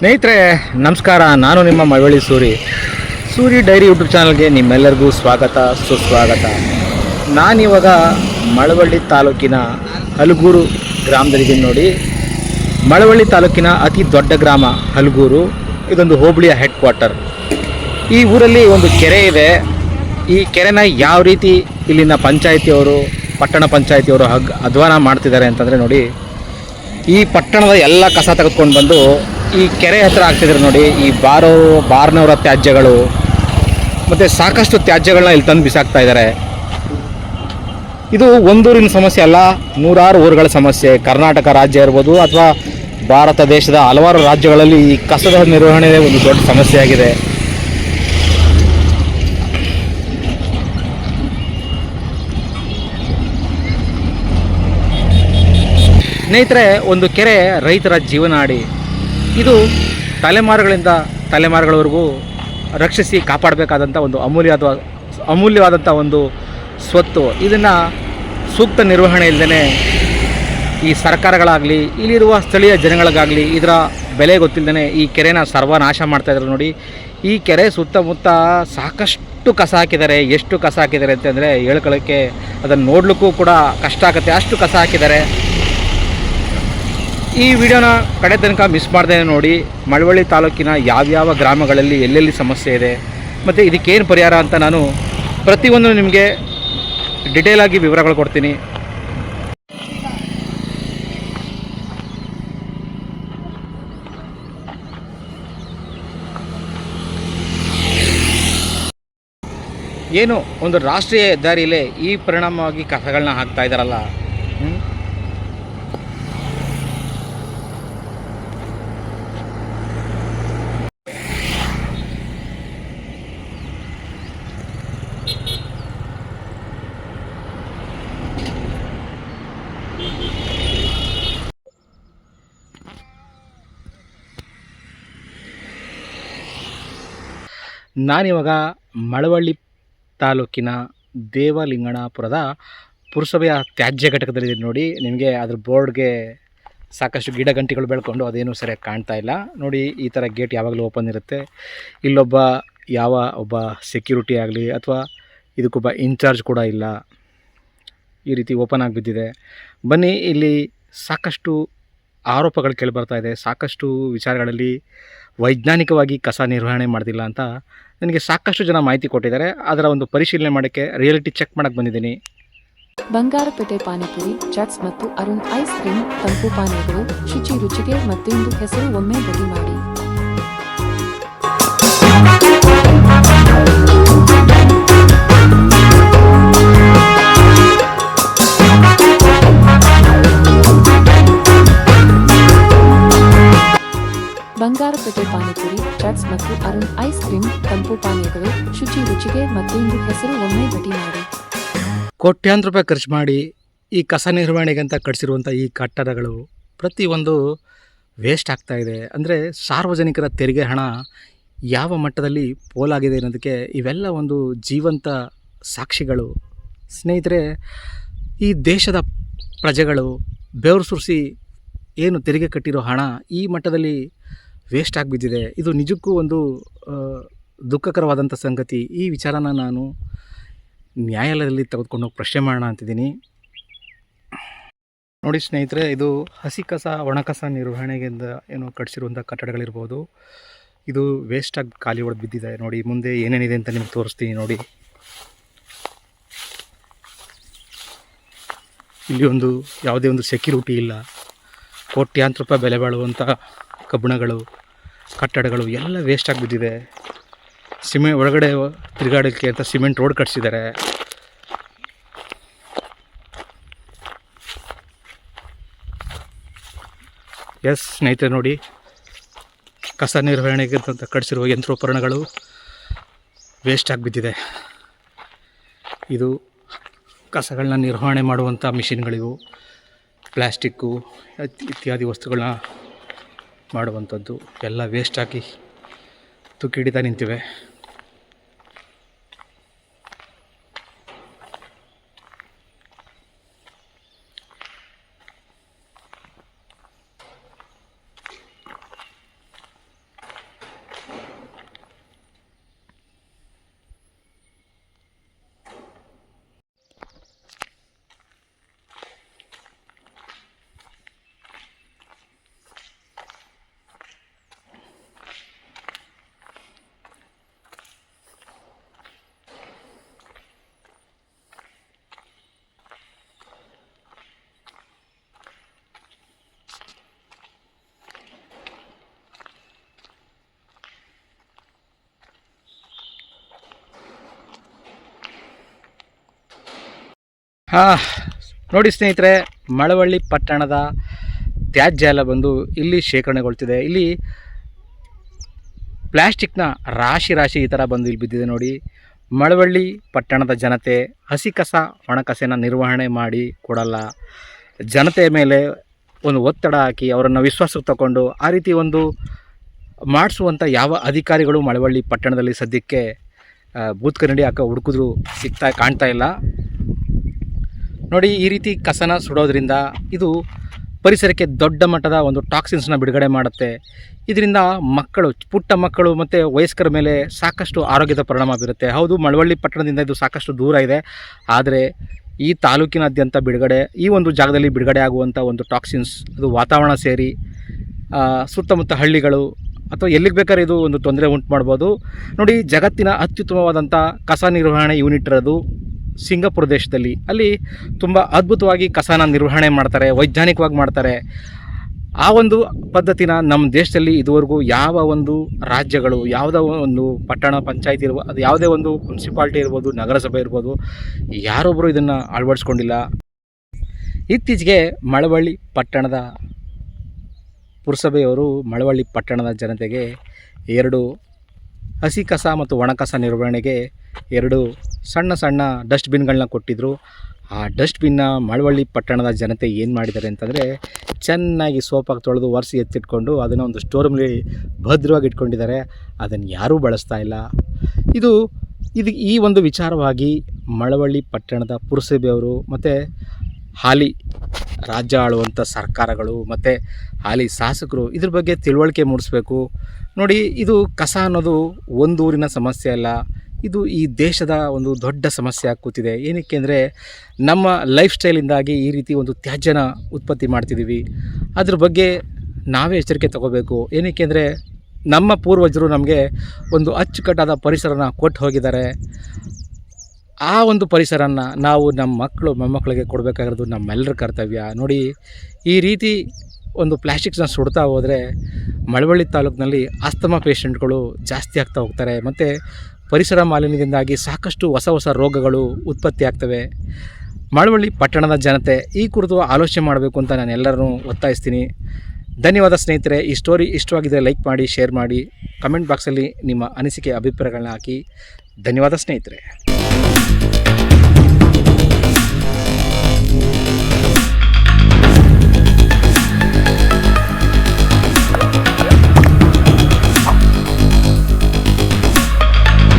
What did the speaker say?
ಸ್ನೇಹಿತರೆ, ನಮಸ್ಕಾರ. ನಾನು ನಿಮ್ಮ ಮಳವಳ್ಳಿ ಸೂರಿ. ಸೂರಿ ಡೈರಿ ಯೂಟ್ಯೂಬ್ ಚಾನಲ್ಗೆ ನಿಮ್ಮೆಲ್ಲರಿಗೂ ಸ್ವಾಗತ, ಸುಸ್ವಾಗತ. ನಾನಿವಾಗ ಮಳವಳ್ಳಿ ತಾಲೂಕಿನ ಹಲಗೂರು ಗ್ರಾಮದಲ್ಲಿದ್ದೀನಿ ನೋಡಿ. ಮಳವಳ್ಳಿ ತಾಲೂಕಿನ ಅತಿ ದೊಡ್ಡ ಗ್ರಾಮ, ಹಲಗೂರು. ಇದೊಂದು ಹೋಬಳಿಯ ಹೆಡ್ ಕ್ವಾರ್ಟರ್ ಈ ಊರಲ್ಲಿ ಒಂದು ಕೆರೆ ಇದೆ. ಈ ಕೆರೆನ ಯಾವ ರೀತಿ ಇಲ್ಲಿನ ಪಂಚಾಯತಿಯವರು, ಪಟ್ಟಣ ಪಂಚಾಯತಿಯವರು ಹಗ್, ಅಧ್ವಾನ ಮಾಡ್ತಿದ್ದಾರೆ ಅಂತಂದರೆ ನೋಡಿ ಈ ಪಟ್ಟಣದ ಎಲ್ಲ ಕಸ ತೆಗೆದುಕೊಂಡು ಬಂದು ಈ ಕೆರೆ ಹತ್ರ ಆಗ್ತಿದ್ರು ನೋಡಿ, ಈ ಬಾರೋ, ಬಾರ್ನವರ ತ್ಯಾಜ್ಯಗಳು, ಮತ್ತು ಸಾಕಷ್ಟು ತ್ಯಾಜ್ಯಗಳನ್ನ ಇಲ್ಲಿ ತಂದು ಬಿಸಾಕ್ತಾ ಇದ್ದಾರೆ. ಇದು ಒಂದೂರಿನ ಸಮಸ್ಯೆ ಅಲ್ಲ, ನೂರಾರು ಊರುಗಳ ಸಮಸ್ಯೆ. ಕರ್ನಾಟಕ ರಾಜ್ಯ ಇರ್ಬೋದು ಅಥವಾ ಭಾರತ ದೇಶದ ಹಲವಾರು ರಾಜ್ಯಗಳಲ್ಲಿ ಈ ಕಸದ ನಿರ್ವಹಣೆ ಒಂದು ದೊಡ್ಡ ಸಮಸ್ಯೆ ಸ್ನೇಹಿತರೆ, ಒಂದು ಕೆರೆ ರೈತರ ಜೀವನಾಡಿ ಇದು ತಲೆಮಾರುಗಳಿಂದ ತಲೆಮಾರುಗಳವರೆಗೂ ರಕ್ಷಿಸಿ ಕಾಪಾಡಬೇಕಾದಂಥ ಒಂದು ಅಮೂಲ್ಯವಾದ ಅಮೂಲ್ಯವಾದಂಥ ಒಂದು ಸ್ವತ್ತು. ಇದನ್ನು ಸೂಕ್ತ ನಿರ್ವಹಣೆ ಇಲ್ಲದೇ ಈ ಸರ್ಕಾರಗಳಾಗಲಿ, ಇಲ್ಲಿರುವ ಸ್ಥಳೀಯ ಜನಗಳಿಗಾಗಲಿ, ಇದರ ಬೆಲೆ ಗೊತ್ತಿಲ್ಲದೇ ಈ ಕೆರೆನ ಸರ್ವನಾಶ ಮಾಡ್ತಾ ಇದ್ದಾರೆ ನೋಡಿ. ಈ ಕೆರೆ ಸುತ್ತಮುತ್ತ ಸಾಕಷ್ಟು ಕಸ ಹಾಕಿದ್ದಾರೆ. ಎಷ್ಟು ಕಸ ಹಾಕಿದ್ದಾರೆ ಅಂತಂದರೆ ಹೇಳ್ಕೊಳ್ಳೋಕ್ಕೆ ಅದನ್ನು ನೋಡಲಿಕ್ಕೂ ಕೂಡ ಕಷ್ಟ ಆಗುತ್ತೆ. ಅಷ್ಟು ಕಸ ಹಾಕಿದ್ದಾರೆ. ಈ ವಿಡಿಯೋನ ಕಡೆ ತನಕ ಮಿಸ್ ಮಾಡದೆ ನೋಡಿ, ಮಳವಳ್ಳಿ ತಾಲೂಕಿನ ಯಾವ್ಯಾವ ಗ್ರಾಮಗಳಲ್ಲಿ ಎಲ್ಲೆಲ್ಲಿ ಸಮಸ್ಯೆ ಇದೆ, ಮತ್ತು ಇದಕ್ಕೇನು ಪರಿಹಾರ ಅಂತ ನಾನು ಪ್ರತಿಯೊಂದು ನಿಮಗೆ ಡಿಟೇಲಾಗಿ ವಿವರಗಳು ಕೊಡ್ತೀನಿ. ಏನು, ಒಂದು ರಾಷ್ಟ್ರೀಯ ಹೆದ್ದಾರಿಯಲ್ಲೇ ಈ ಪರಿಣಾಮವಾಗಿ ಕಸಗಳನ್ನ ಹಾಕ್ತಾ ಇದ್ದಾರಲ್ಲ ನಾನಿವಾಗ ಮಳವಳ್ಳಿ ತಾಲೂಕಿನ ದೇವಲಿಂಗಣಾಪುರದ ಪುರಸಭೆಯ ತ್ಯಾಜ್ಯ ಘಟಕದಲ್ಲಿದ್ದೀನಿ ನೋಡಿ. ನಿಮಗೆ ಅದ್ರ ಬೋರ್ಡ್ಗೆ ಸಾಕಷ್ಟು ಗಿಡ ಗಂಟಿಗಳು ಬೆಳ್ಕೊಂಡು ಅದೇನು ಸರಿಯಾಗಿ ಕಾಣ್ತಾ ಇಲ್ಲ. ನೋಡಿ, ಈ ಥರ ಗೇಟ್ ಯಾವಾಗಲೂ ಓಪನ್ ಇರುತ್ತೆ. ಇಲ್ಲೊಬ್ಬ ಯಾವ ಒಬ್ಬ ಸೆಕ್ಯೂರಿಟಿ ಆಗಲಿ ಅಥವಾ ಇದಕ್ಕೊಬ್ಬ ಇನ್ಚಾರ್ಜ್ ಕೂಡ ಇಲ್ಲ. ಈ ರೀತಿ ಓಪನ್ ಆಗಿ ಬಿದ್ದಿದೆ. ಬನ್ನಿ, ಇಲ್ಲಿ ಸಾಕಷ್ಟು ಆರೋಪಗಳು ಕೇಳಿಬರ್ತಾ ಇದೆ. ಸಾಕಷ್ಟು ವಿಚಾರಗಳಲ್ಲಿ ವೈಜ್ಞಾನಿಕವಾಗಿ ಕಸ ನಿರ್ವಹಣೆ ಮಾಡ್ತಿಲ್ಲ ಅಂತ ನನಗೆ ಸಾಕಷ್ಟು ಜನ ಮಾಹಿತಿ ಕೊಟ್ಟಿದ್ದಾರೆ. ಅದರ ಒಂದು ಪರಿಶೀಲನೆ ಮಾಡೋಕ್ಕೆ ರಿಯಾಲಿಟಿ ಚೆಕ್ ಮಾಡೋಕ್ಕೆ ಬಂದಿದ್ದೀನಿ. ಬಂಗಾರಪೇಟೆ ಪಾನಿಪುರಿ, ಚಾಟ್ಸ್ ಮತ್ತು ಅರುಣ್ ಐಸ್ ಕ್ರೀಮ್, ತಂಪು ಪಾನೀಯಗಳು, ಶುಚಿ ರುಚಿಗೆ ಮತ್ತೊಂದು ಹೆಸರು ಒಮ್ಮೆ ಬಗೆ ಮಾಡಿ. ಚಾಟ್ಸ್ ಮತ್ತು ಅರುಣ್ ಐಸ್ ಕ್ರೀಮ್ ತಂಪು ಪಾನೀಯಗಳು, ಶುಚಿ ರುಚಿಗೆ ಮತ್ತೊಂದು ಹೆಸರು ಒಮ್ಮೆ ಭೇಟಿ ಮಾಡಿ. ಕೋಟ್ಯಾಂತರ ರೂಪಾಯಿ ಖರ್ಚು ಮಾಡಿ ಈ ಕಸ ನಿರ್ವಹಣೆಗೆ ಅಂತ ಕಟ್ಸಿರುವಂಥ ಈ ಕಟ್ಟಡಗಳು ಪ್ರತಿಯೊಂದು ವೇಸ್ಟ್ ಆಗ್ತಾ ಇದೆ. ಅಂದರೆ ಸಾರ್ವಜನಿಕರ ತೆರಿಗೆ ಹಣ ಯಾವ ಮಟ್ಟದಲ್ಲಿ ಪೋಲಾಗಿದೆ ಅನ್ನೋದಕ್ಕೆ ಇವೆಲ್ಲ ಒಂದು ಜೀವಂತ ಸಾಕ್ಷಿಗಳು. ಸ್ನೇಹಿತರೆ, ಈ ದೇಶದ ಪ್ರಜೆಗಳು ಬೆವರು ಸುರಿಸಿ ಏನು ತೆರಿಗೆ ಕಟ್ಟಿರೋ ಹಣ ಈ ಮಟ್ಟದಲ್ಲಿ ವೇಸ್ಟ್ ಆಗಿಬಿದ್ದಿದೆ ಇದು ನಿಜಕ್ಕೂ ಒಂದು ದುಃಖಕರವಾದಂಥ ಸಂಗತಿ. ಈ ವಿಚಾರನ ನಾನು ನ್ಯಾಯಾಲಯದಲ್ಲಿ ತೆಗೆದುಕೊಂಡು ಹೋಗಿ ಪ್ರಶ್ನೆ ಮಾಡೋಣ ಅಂತಿದ್ದೀನಿ. ನೋಡಿ ಸ್ನೇಹಿತರೆ, ಇದು ಹಸಿ ಕಸ ಒಣಕಸ ನಿರ್ವಹಣೆಗಿಂದ ಏನು ಕಟ್ಟಿಸಿರುವಂಥ ಕಟ್ಟಡಗಳಿರ್ಬೋದು. ಇದು ವೇಸ್ಟಾಗಿ ಖಾಲಿ ಹೊಡೆದು ಬಿದ್ದಿದೆ. ನೋಡಿ, ಮುಂದೆ ಏನೇನಿದೆ ಅಂತ ನಿಮ್ಗೆ ತೋರಿಸ್ತೀನಿ ನೋಡಿ. ಇಲ್ಲಿ ಒಂದು, ಯಾವುದೇ ಒಂದು ಸೆಕ್ಯೂರಿಟಿ ಇಲ್ಲ. ಕೋಟ್ಯಾಂತರ ರೂಪಾಯಿ ಬೆಲೆ ಬಾಳುವಂಥ ಕಬ್ಬಣಗಳು. ಕಟ್ಟಡಗಳು ಎಲ್ಲ ವೇಸ್ಟ್ ಆಗಿಬಿದ್ದಿದೆ ಸಿಮೆ, ಒಳಗಡೆ ತಿರುಗಾಡೋಕ್ಕೆ ಅಂತ ಸಿಮೆಂಟ್ ರೋಡ್ ಕಟ್ಸಿದ್ದಾರೆ ಎಸ್, ಸ್ನೇಹಿತರೆ ನೋಡಿ, ಕಸ ನಿರ್ವಹಣೆಗೆ ಅಂತ ಕಟ್ಸಿರುವ ಯಂತ್ರೋಪಕರಣಗಳು ವೇಸ್ಟ್ ಆಗಿಬಿದ್ದಿದೆ ಇದು ಕಸಗಳನ್ನ ನಿರ್ವಹಣೆ ಮಾಡುವಂಥ ಮಿಷಿನ್ಗಳಿವು ಪ್ಲ್ಯಾಸ್ಟಿಕ್ಕು ಇತ್- ಇತ್ಯಾದಿ ವಸ್ತುಗಳನ್ನ ಮಾಡುವಂಥದ್ದು ಎಲ್ಲ ವೇಸ್ಟ್ ಹಾಕಿ ತುಕ್ಕಿಡಿತಾ ನಿಂತಿವೆ. ಹಾಂ, ನೋಡಿ ಸ್ನೇಹಿತರೆ, ಮಳವಳ್ಳಿ ಪಟ್ಟಣದ ತ್ಯಾಜ್ಯ ಎಲ್ಲ ಬಂದು ಇಲ್ಲಿ ಶೇಖರಣೆಗೊಳ್ತಿದೆ. ಇಲ್ಲಿ ಪ್ಲ್ಯಾಸ್ಟಿಕ್ನ ರಾಶಿ ರಾಶಿ ಈ ಥರ ಬಂದು ಇಲ್ಲಿ ಬಿದ್ದಿದೆ ನೋಡಿ. ಮಳವಳ್ಳಿ ಪಟ್ಟಣದ ಜನತೆ ಹಸಿ ಕಸ, ಒಣಕಸೆನ ನಿರ್ವಹಣೆ ಮಾಡಿ ಕೊಡಲ್ಲ. ಜನತೆಯ ಮೇಲೆ ಒಂದು ಒತ್ತಡ ಹಾಕಿ ಅವರನ್ನು ವಿಶ್ವಾಸಕ್ಕೆ ತಗೊಂಡು ಆ ರೀತಿ ಒಂದು ಮಾಡಿಸುವಂಥ ಯಾವ ಅಧಿಕಾರಿಗಳು ಮಳವಳ್ಳಿ ಪಟ್ಟಣದಲ್ಲಿ ಸದ್ಯಕ್ಕೆ ಬೂತ್ ಕನ್ನಡಿ ಹಾಕೋ ಹುಡುಕಿದ್ರು ಸಿಗ್ತಾ ಕಾಣ್ತಾ ಇಲ್ಲ. ನೋಡಿ, ಈ ರೀತಿ ಕಸನ ಸುಡೋದ್ರಿಂದ ಇದು ಪರಿಸರಕ್ಕೆ ದೊಡ್ಡ ಮಟ್ಟದ ಒಂದು ಟಾಕ್ಸಿನ್ಸ್ನ ಬಿಡುಗಡೆ ಮಾಡುತ್ತೆ. ಇದರಿಂದ ಮಕ್ಕಳು, ಪುಟ್ಟ ಮಕ್ಕಳು ಮತ್ತು ವಯಸ್ಕರ ಮೇಲೆ ಸಾಕಷ್ಟು ಆರೋಗ್ಯದ ಪರಿಣಾಮ ಬೀರುತ್ತೆ. ಹೌದು, ಮಳವಳ್ಳಿ ಪಟ್ಟಣದಿಂದ ಇದು ಸಾಕಷ್ಟು ದೂರ ಇದೆ. ಆದರೆ ಈ ತಾಲೂಕಿನಾದ್ಯಂತ ಬಿಡುಗಡೆ, ಈ ಒಂದು ಜಾಗದಲ್ಲಿ ಬಿಡುಗಡೆ ಆಗುವಂಥ ಒಂದು ಟಾಕ್ಸಿನ್ಸ್, ಅದು ವಾತಾವರಣ ಸೇರಿ ಸುತ್ತಮುತ್ತ ಹಳ್ಳಿಗಳು ಅಥವಾ ಎಲ್ಲಿಗೆ ಬೇಕಾದ್ರೆ ಇದು ಒಂದು ತೊಂದರೆ ಉಂಟು ಮಾಡ್ಬೋದು. ನೋಡಿ, ಜಗತ್ತಿನ ಅತ್ಯುತ್ತಮವಾದಂಥ ಕಸ ನಿರ್ವಹಣೆ ಯೂನಿಟ್ ಇರೋದು ಸಿಂಗಾಪುರ ದೇಶದಲ್ಲಿ. ಅಲ್ಲಿ ತುಂಬ ಅದ್ಭುತವಾಗಿ ಕಸನ ನಿರ್ವಹಣೆ ಮಾಡ್ತಾರೆ, ವೈಜ್ಞಾನಿಕವಾಗಿ ಮಾಡ್ತಾರೆ. ಆ ಒಂದು ಪದ್ಧತಿನ ನಮ್ಮ ದೇಶದಲ್ಲಿ ಇದುವರೆಗೂ ಯಾವ ಒಂದು ರಾಜ್ಯಗಳು, ಯಾವುದೋ ಒಂದು ಪಟ್ಟಣ, ಪಂಚಾಯತ್ ಇರ್ಬೋದು ಅದು ಯಾವುದೇ ಒಂದು ಮುನ್ಸಿಪಾಲ್ಟಿ ಇರ್ಬೋದು, ನಗರಸಭೆ ಇರ್ಬೋದು ಯಾರೊಬ್ಬರು ಇದನ್ನು ಅಳವಡಿಸ್ಕೊಂಡಿಲ್ಲ. ಇತ್ತೀಚೆಗೆ ಮಳವಳ್ಳಿ ಪಟ್ಟಣದ ಪುರಸಭೆಯವರು ಮಳವಳ್ಳಿ ಪಟ್ಟಣದ ಜನತೆಗೆ ಎರಡು ಹಸಿ ಕಸ ಮತ್ತು ಒಣ ಕಸ ನಿರ್ವಹಣೆಗೆ ಎರಡು ಸಣ್ಣ ಸಣ್ಣ ಡಸ್ಟ್ಬಿನ್ಗಳನ್ನ ಕೊಟ್ಟಿದ್ದರು ಆ ಡಸ್ಟ್ಬಿನ್ನ ಮಳವಳ್ಳಿ ಪಟ್ಟಣದ ಜನತೆ ಏನು ಮಾಡಿದ್ದಾರೆ ಅಂತಂದರೆ ಚೆನ್ನಾಗಿ ಸೋಪಾಗಿ ತೊಳೆದು ಒರೆಸಿ ಎತ್ತಿಟ್ಕೊಂಡು ಅದನ್ನು ಒಂದು ಸ್ಟೋರ್ ಭದ್ರವಾಗಿ ಇಟ್ಕೊಂಡಿದ್ದಾರೆ. ಅದನ್ನು ಯಾರೂ ಬಳಸ್ತಾ ಇಲ್ಲ. ಇದು ಇದು ಈ ಒಂದು ವಿಚಾರವಾಗಿ ಮಳವಳ್ಳಿ ಪಟ್ಟಣದ ಪುರಸಭೆಯವರು ಮತ್ತು ಹಾಲಿ ರಾಜ್ಯ ಆಳುವಂಥ ಸರ್ಕಾರಗಳು ಮತ್ತು ಹಾಲಿ ಶಾಸಕರು ಇದ್ರ ಬಗ್ಗೆ ತಿಳುವಳಿಕೆ ಮೂಡಿಸ್ಬೇಕು. ನೋಡಿ, ಇದು ಕಸ ಅನ್ನೋದು ಒಂದೂರಿನ ಸಮಸ್ಯೆ ಅಲ್ಲ. ಇದು ಈ ದೇಶದ ಒಂದು ದೊಡ್ಡ ಸಮಸ್ಯೆ ಕೂತಿದೆ ಏನಕ್ಕೆ ಅಂದರೆ, ನಮ್ಮ ಲೈಫ್ ಸ್ಟೈಲಿಂದಾಗಿ ಈ ರೀತಿ ಒಂದು ತ್ಯಾಜ್ಯನ ಉತ್ಪತ್ತಿ ಮಾಡ್ತಿದ್ದೀವಿ ಅದ್ರ ಬಗ್ಗೆ ನಾವೇ ಎಚ್ಚರಿಕೆ ತಗೋಬೇಕು. ಏನಕ್ಕೆ ಅಂದರೆ, ನಮ್ಮ ಪೂರ್ವಜರು ನಮಗೆ ಒಂದು ಅಚ್ಚುಕಟ್ಟಾದ ಪರಿಸರನ ಕೊಟ್ಟು ಹೋಗಿದ್ದಾರೆ. ಆ ಒಂದು ಪರಿಸರನ ನಾವು ನಮ್ಮ ಮಕ್ಕಳು, ಮೊಮ್ಮಕ್ಕಳಿಗೆ ಕೊಡಬೇಕಾಗಿರೋದು ನಮ್ಮೆಲ್ಲರ ಕರ್ತವ್ಯ. ನೋಡಿ, ಈ ರೀತಿ ಒಂದು ಪ್ಲಾಸ್ಟಿಕ್ಸ್ನ ಸುಡ್ತಾ ಹೋದರೆ ಮಳವಳ್ಳಿ ತಾಲೂಕಿನಲ್ಲಿ ಆಸ್ತಮಾ ಪೇಷಂಟ್ಗಳು ಜಾಸ್ತಿ ಆಗ್ತಾ ಹೋಗ್ತಾರೆ. ಮತ್ತು ಪರಿಸರ ಮಾಲಿನ್ಯದಿಂದಾಗಿ ಸಾಕಷ್ಟು ಹೊಸ ಹೊಸ ರೋಗಗಳು ಉತ್ಪತ್ತಿ ಆಗ್ತವೆ. ಮಳವಳ್ಳಿ ಪಟ್ಟಣದ ಜನತೆ ಈ ಕುರಿತು ಆಲೋಚನೆ ಮಾಡಬೇಕು ಅಂತ ನಾನು ಎಲ್ಲರನ್ನೂ ಒತ್ತಾಯಿಸ್ತೀನಿ. ಧನ್ಯವಾದ ಸ್ನೇಹಿತರೆ, ಈ ಸ್ಟೋರಿ ಇಷ್ಟವಾಗಿದ್ದರೆ ಲೈಕ್ ಮಾಡಿ, ಶೇರ್ ಮಾಡಿ. ಕಮೆಂಟ್ ಬಾಕ್ಸಲ್ಲಿ ನಿಮ್ಮ ಅನಿಸಿಕೆ, ಅಭಿಪ್ರಾಯಗಳನ್ನ ಹಾಕಿ. ಧನ್ಯವಾದ ಸ್ನೇಹಿತರೆ.